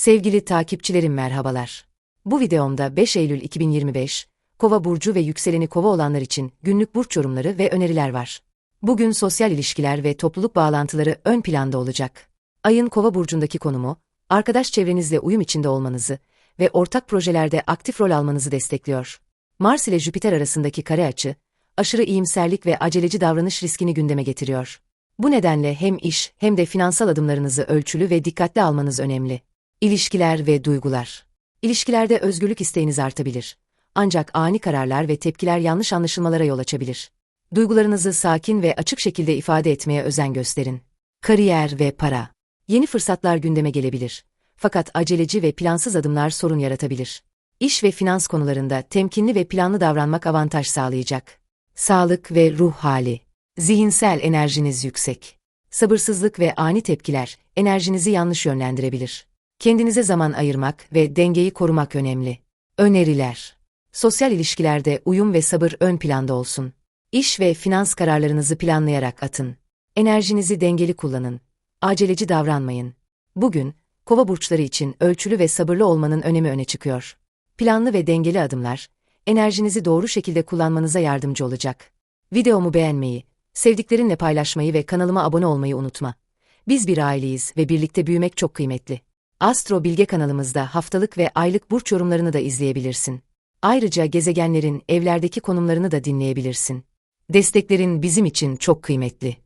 Sevgili takipçilerim merhabalar. Bu videomda 5 Eylül 2025, Kova burcu ve yükseleni Kova olanlar için günlük burç yorumları ve öneriler var. Bugün sosyal ilişkiler ve topluluk bağlantıları ön planda olacak. Ayın Kova burcundaki konumu, arkadaş çevrenizle uyum içinde olmanızı ve ortak projelerde aktif rol almanızı destekliyor. Mars ile Jüpiter arasındaki kare açı, aşırı iyimserlik ve aceleci davranış riskini gündeme getiriyor. Bu nedenle hem iş hem de finansal adımlarınızı ölçülü ve dikkatli almanız önemli. İlişkiler ve duygular. İlişkilerde özgürlük isteğiniz artabilir. Ancak ani kararlar ve tepkiler yanlış anlaşılmalara yol açabilir. Duygularınızı sakin ve açık şekilde ifade etmeye özen gösterin. Kariyer ve para. Yeni fırsatlar gündeme gelebilir. Fakat aceleci ve plansız adımlar sorun yaratabilir. İş ve finans konularında temkinli ve planlı davranmak avantaj sağlayacak. Sağlık ve ruh hali. Zihinsel enerjiniz yüksek. Sabırsızlık ve ani tepkiler enerjinizi yanlış yönlendirebilir. Kendinize zaman ayırmak ve dengeyi korumak önemli. Öneriler. Sosyal ilişkilerde uyum ve sabır ön planda olsun. İş ve finans kararlarınızı planlayarak atın. Enerjinizi dengeli kullanın. Aceleci davranmayın. Bugün, kova burçları için ölçülü ve sabırlı olmanın önemi öne çıkıyor. Planlı ve dengeli adımlar, enerjinizi doğru şekilde kullanmanıza yardımcı olacak. Videomu beğenmeyi, sevdiklerinle paylaşmayı ve kanalıma abone olmayı unutma. Biz bir aileyiz ve birlikte büyümek çok kıymetli. Astro Bilge kanalımızda haftalık ve aylık burç yorumlarını da izleyebilirsin. Ayrıca gezegenlerin evlerdeki konumlarını da dinleyebilirsin. Desteklerin bizim için çok kıymetli.